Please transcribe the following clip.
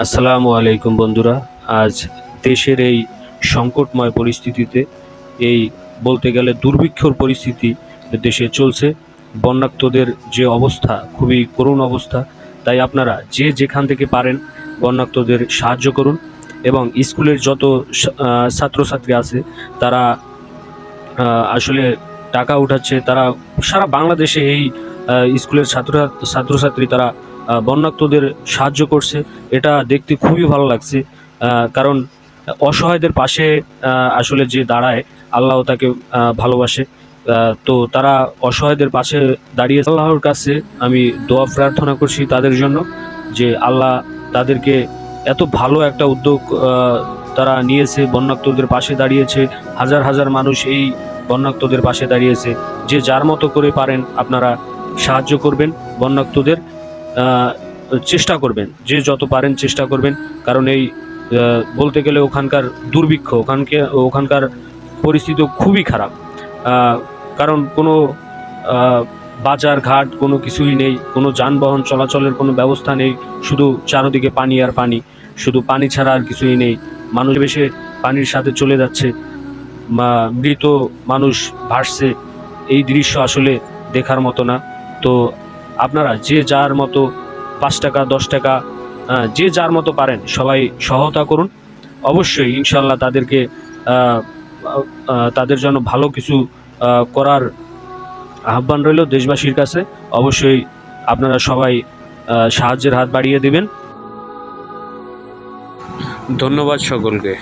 আসসালামু আলাইকুম বন্ধুরা। আজ দেশের এই সংকটময় পরিস্থিতিতে, এই বলতে গেলে দুর্ভিক্ষর পরিস্থিতি দেশে চলছে। বন্যাক্তদের যে অবস্থা, খুবই করুণ অবস্থা। তাই আপনারা যে যেখান থেকে পারেন বন্যাক্তদের সাহায্য করুন এবং স্কুলের যত ছাত্রছাত্রী আছে, তারা আসলে টাকা উঠাচ্ছে। তারা সারা বাংলাদেশে এই স্কুলের ছাত্র ছাত্রছাত্রী তারা বন্যাক্তদের সাহায্য করছে। এটা দেখতে খুবই ভালো লাগছে কারণ অসহায়দের পাশে আসলে যে দাঁড়ায়, আল্লাহ তাকে ভালোবাসে। তো তারা অসহায়দের পাশে দাঁড়িয়ে আল্লাহর কাছে আমি দোয়া প্রার্থনা করছি তাদের জন্য, যে আল্লাহ তাদেরকে এত ভালো একটা উদ্যোগ তারা নিয়েছে, বন্যাক্তদের পাশে দাঁড়িয়েছে। হাজার হাজার মানুষ এই বন্যাক্তদের পাশে দাঁড়িয়েছে। যে যার মতো করে পারেন আপনারা সাহায্য করবেন বন্যাক্তদের। চেষ্টা করবেন, যে যত পারেন চেষ্টা করবেন। কারণ এই বলতে গেলে ওখানকার দুর্ভিক্ষ, ওখানকে, ওখানকার পরিস্থিতি খুবই খারাপ। কারণ কোনো বাজার ঘাট কোনো কিছুই নেই, কোনো যানবাহন চলাচলের কোনো ব্যবস্থা নেই, শুধু চারোদিকে পানি আর পানি, শুধু পানি ছাড়া আর কিছুই নেই। মানুষ বেশি পানির সাথে চলে যাচ্ছে বা মৃত মানুষ ভাসছে। এই দৃশ্য আসলে দেখার মতো না। তো আপনারা যে যার মতো পাঁচ টাকা, দশ টাকা যে যার মতো পারেন, সবাই সহায়তা করুন। অবশ্যই ইনশাল্লাহ তাদেরকে তাদের জন্য ভালো কিছু করার আহ্বান রইল দেশবাসীর কাছে। অবশ্যই আপনারা সবাই সাহায্যের হাত বাড়িয়ে দেবেন। ধন্যবাদ সকলকে।